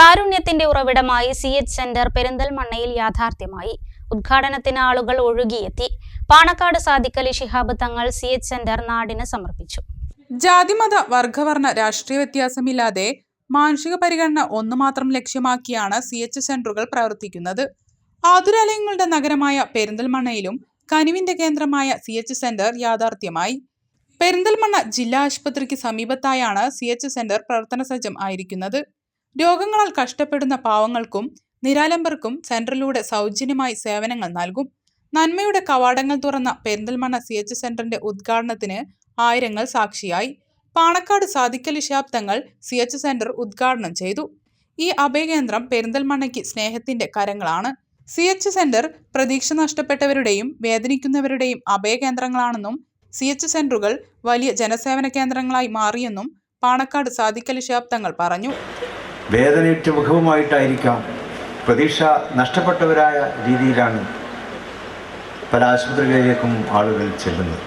കാരുണ്യത്തിന്റെ ഉറവിടമായി C H centre പെരിന്തൽമണ്ണയിൽ യാഥാർത്ഥ്യമായി. ഉദ്ഘാടനത്തിന് ആളുകൾ ഒഴുകിയെത്തി. Panakkad Sadikali Shihab Thangal C H centre നാടിന് സമർപ്പിച്ചു. ജാതിമത വർഗവർണ രാഷ്ട്രീയ വ്യത്യാസമില്ലാതെ മാനുഷിക പരിഗണന ഒന്നു മാത്രം ലക്ഷ്യമാക്കിയാണ് സി എച്ച് സെന്ററുകൾ പ്രവർത്തിക്കുന്നത്. ആതുരാലയങ്ങളുടെ നഗരമായ പെരിന്തൽമണ്ണയിലും കനിവിന്റെ കേന്ദ്രമായ സി എച്ച് സെന്റർ യാഥാർത്ഥ്യമായി. പെരിന്തൽമണ്ണ ജില്ലാ ആശുപത്രിക്ക് സമീപത്തായാണ് സി എച്ച് സെന്റർ പ്രവർത്തന സജ്ജം ആയിരിക്കുന്നത്. രോഗങ്ങളാൽ കഷ്ടപ്പെടുന്ന പാവങ്ങൾക്കും നിരാലംബർക്കും സെന്ററിലൂടെ സൗജന്യമായി സേവനങ്ങൾ നൽകും. നന്മയുടെ കവാടങ്ങൾ തുറന്ന പെരിന്തൽമണ്ണ സി എച്ച് സെന്ററിന്റെ ഉദ്ഘാടനത്തിന് ആയിരങ്ങൾ സാക്ഷിയായി. പാണക്കാട് സാധിക്കലി ശാബ്ദങ്ങൾ സി എച്ച് സെന്റർ ഉദ്ഘാടനം ചെയ്തു. ഈ അഭയകേന്ദ്രം പെരിന്തൽമണ്ണയ്ക്ക് സ്നേഹത്തിന്റെ കരങ്ങളാണ്. സി എച്ച് സെന്റർ പ്രതീക്ഷ നഷ്ടപ്പെട്ടവരുടെയും വേദനിക്കുന്നവരുടെയും അഭയകേന്ദ്രങ്ങളാണെന്നും സി എച്ച് സെന്ററുകൾ വലിയ ജനസേവന കേന്ദ്രങ്ങളായി മാറിയെന്നും പാണക്കാട് സാധിക്കലി ശാബ്ദങ്ങൾ പറഞ്ഞു. വേദനയുറ്റ മുഖവുമായിട്ടായിരിക്കാം പ്രതീക്ഷ നഷ്ടപ്പെട്ടവരായ രീതിയിലാണ് പല ആശുപത്രികളിലേക്കും ആളുകൾ ചെല്ലുന്നത്.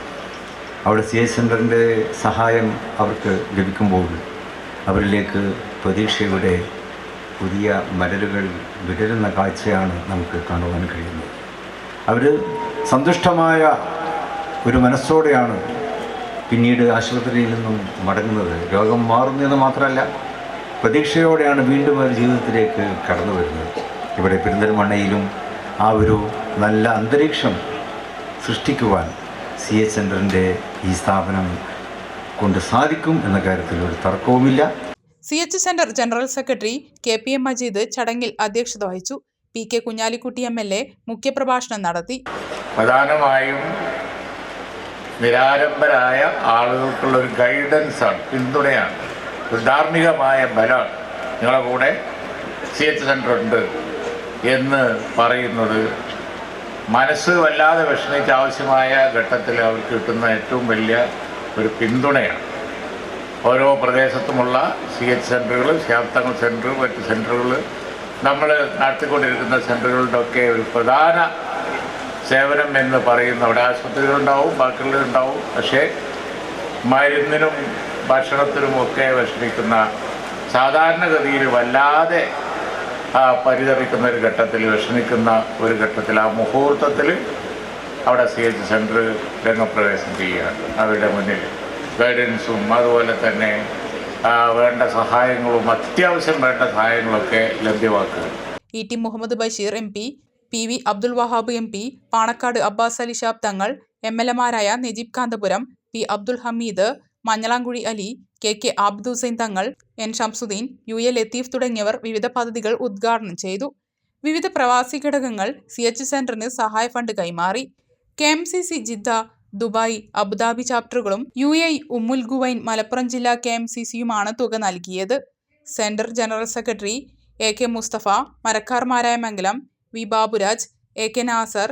അവിടെ സി എസ് സെന്ററിന്റെ സഹായം അവർക്ക് ലഭിക്കുമ്പോൾ അവരിലേക്ക് പ്രതീക്ഷയുടെ പുതിയ മലരുകൾ വിടരുന്ന കാഴ്ചയാണ് നമുക്ക് കാണുവാൻ കഴിയുന്നത്. അവർ സന്തുഷ്ടമായ ഒരു മനസ്സോടെയാണ് പിന്നീട് ആശുപത്രിയിൽ നിന്നും മടങ്ങുന്നത്. രോഗം മാറുന്നതെന്ന് മാത്രമല്ല പ്രതീക്ഷയോടെയാണ് വീണ്ടും അവർ ജീവിതത്തിലേക്ക് കടന്നു വരുന്നത്. ഇവിടെ പെരിന്തൽമണ്ണയിലും ആ ഒരു നല്ല അന്തരീക്ഷം സൃഷ്ടിക്കുവാൻ സി എച്ച് സെന്ററിന്റെ ഈ സ്ഥാപനം കൊണ്ട് സാധിക്കും എന്ന കാര്യത്തിൽ ഒരു തർക്കവുമില്ല. C H centre general secretary K P M Majeed ചടങ്ങിൽ അധ്യക്ഷത വഹിച്ചു. P K Kunhalikutty M L A മുഖ്യപ്രഭാഷണം നടത്തി. പ്രധാനമായും നിരാരംഭരായ ആളുകൾക്കുള്ള ഒരു ഗൈഡൻസാണ് പിന്തുണയാണ്. ഒരു ധാർമ്മികമായ ബലം നിങ്ങളുടെ കൂടെ സി എച്ച് സെന്റർ ഉണ്ട് എന്ന് പറയുന്നത് മനസ്സ് വല്ലാതെ വിഷമിച്ച് ആവശ്യമായ ഘട്ടത്തിൽ അവർക്ക് കിട്ടുന്ന ഏറ്റവും വലിയ ഒരു പിന്തുണയാണ്. ഓരോ പ്രദേശത്തുമുള്ള സി എച്ച് സെന്ററുകൾ ശാസ്ത്രങ്ങൾ സെന്റർ മറ്റ് സെന്ററുകൾ നമ്മൾ നടത്തിക്കൊണ്ടിരിക്കുന്ന സെന്ററുകളുടെ ഒക്കെ ഒരു പ്രധാന സേവനം എന്ന് പറയുന്ന അവിടെ ആശുപത്രികളുണ്ടാവും ബാക്കിയുള്ളതുണ്ടാവും പക്ഷേ മരുന്നിനും ഭക്ഷണത്തിനും ഒക്കെ വിഷമിക്കുന്ന സാധാരണഗതിയിൽ വല്ലാതെ പരിതപിക്കുന്ന ഒരു ഘട്ടത്തിൽ വിഷമിക്കുന്ന ഒരു ഘട്ടത്തിൽ ആ മുഹൂർത്തത്തിൽ അവിടെ സി എച്ച് സെന്റർ രംഗപ്രവേശം ചെയ്യുകയാണ്. അവരുടെ മുന്നിൽ ഗൈഡൻസും അതുപോലെ തന്നെ വേണ്ട സഹായങ്ങളും അത്യാവശ്യം വേണ്ട സഹായങ്ങളൊക്കെ ലഭ്യമാക്കുക. E T Muhammad Basheer M P P V Abdul Wahab M P Panakkad Abbas Ali Shihab Thangal M L എമാരായ Najeeb Kanthapuram P Abdul Hameed Manjalamkuzhi Ali K K Abdussain Thangal N Shamsuddeen U A Latheef തുടങ്ങിയവർ വിവിധ പദ്ധതികൾ ഉദ്ഘാടനം ചെയ്തു. വിവിധ പ്രവാസി ഘടകങ്ങൾ C H സെന്ററിന് സഹായ fund കൈമാറി. K M C C Jeddah Dubai Abu Dhabi ചാപ്റ്ററുകളും U A Umm al Quwain Malappuram ജില്ലാ കെ എം സി സിയുമാണ് തുക നൽകിയത്. Centre general secretary A K Musthafa Marakkar Marayamangalam V Baburaj A K Nasar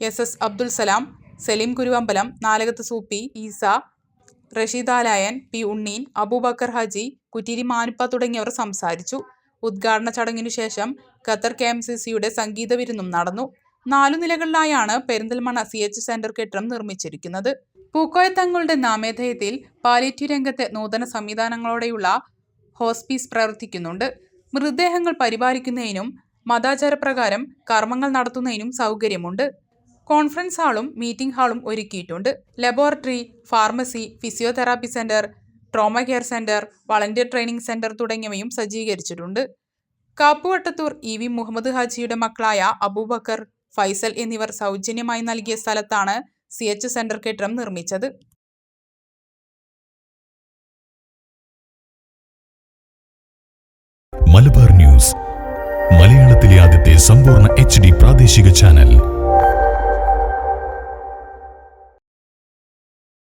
S S Abdul Salam Saleem Kuruvambalam Nalakath Soopi Eesa Rasheed P Unneen Aboobacker Haji Kuttiri Manuppa തുടങ്ങിയവർ സംസാരിച്ചു. ഉദ്ഘാടന ചടങ്ങിനു ശേഷം Qatar K M C സിയുടെ സംഗീത വിരുന്നും നടന്നു. നാലു നിലകളിലായാണ് Perinthalmanna C H centre കെട്ടിടം നിർമ്മിച്ചിരിക്കുന്നത്. പൂക്കോയ തങ്ങളുടെ നാമധേയത്തിൽ പാലിറ്റീവ് രംഗത്തെ നൂതന സംവിധാനങ്ങളോടെയുള്ള ഹോസ്പീസ് പ്രവർത്തിക്കുന്നുണ്ട്. മൃതദേഹങ്ങൾ പരിപാലിക്കുന്നതിനും മതാചാരപ്രകാരം കർമ്മങ്ങൾ നടത്തുന്നതിനും സൗകര്യമുണ്ട്. കോൺഫറൻസ് ഹാളും മീറ്റിംഗ് ഹാളും ഒരുക്കിയിട്ടുണ്ട്. Laboratory pharmacy physiotherapy centre trauma care centre volunteer training centre തുടങ്ങിയവയും സജ്ജീകരിച്ചിട്ടുണ്ട്. കാപ്പുവട്ടത്തൂർ ഇ വി മുഹമ്മദ് ഹാജിയുടെ മക്കളായ അബൂബക്കർ ഫൈസൽ എന്നിവർ സൗജന്യമായി നൽകിയ സ്ഥലത്താണ് സി എച്ച് സെന്റർ കെട്ടിടം നിർമ്മിച്ചത്. മലബാർ ന്യൂസ് മലയാളത്തിലെ ആദ്യത്തെ സമ്പൂർണ എച്ച് പ്രാദേശിക ചാനൽ.